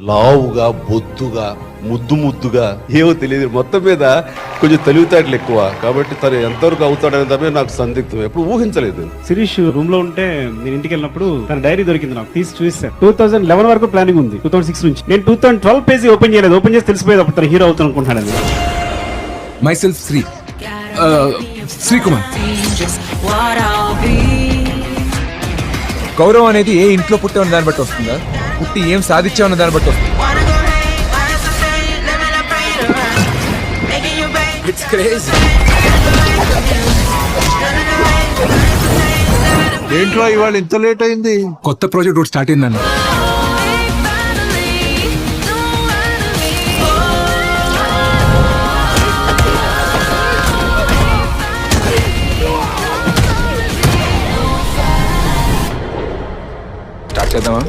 లావుగా బొద్దుగా ముద్దు ముద్దుగా ఏమో తెలియదు. మొత్తం మీద కొంచెం తెలివితేటలు ఎక్కువ. కాబట్టి తను ఎంతవరకు అవుతాడనే దాని మీద నాకు సందిగ్ధం. ఎప్పుడు ఊహించలేదు. శిరీష్ రూమ్లో ఉంటే నేను ఇంటికి వెళ్ళినప్పుడు తన డైరీ దొరికింది నాకు. తీసి చూసాను టూ థౌసండ్ లెవెన్ వరకు ప్లానింగ్ ఉంది. టూ థౌసండ్ సిక్స్ నుంచి. నేను two thousand twelve page open చేయలేదు. ఓపెన్ చేసి తెలిసిపోయేది అప్పుడు తన హీరో అవుతాను అనుకుంటున్నాడు మై సెల్ఫ్ శ్రీ శ్రీకుమార్. గౌరవం అనేది ఏ ఇంట్లో పుట్టే ఉన్న దాన్ని బట్టి వస్తుందా? పుట్టి ఏం సాధించా ఉన్న దాన్ని బట్టి వస్తుంది. ఇట్స్ క్రేజీ ఏంట్రా ఇవాళ ఇంత లేట్ అయింది? కొత్త ప్రాజెక్ట్ ఒకటి స్టార్ట్ అయిందన్న చేద్దామా?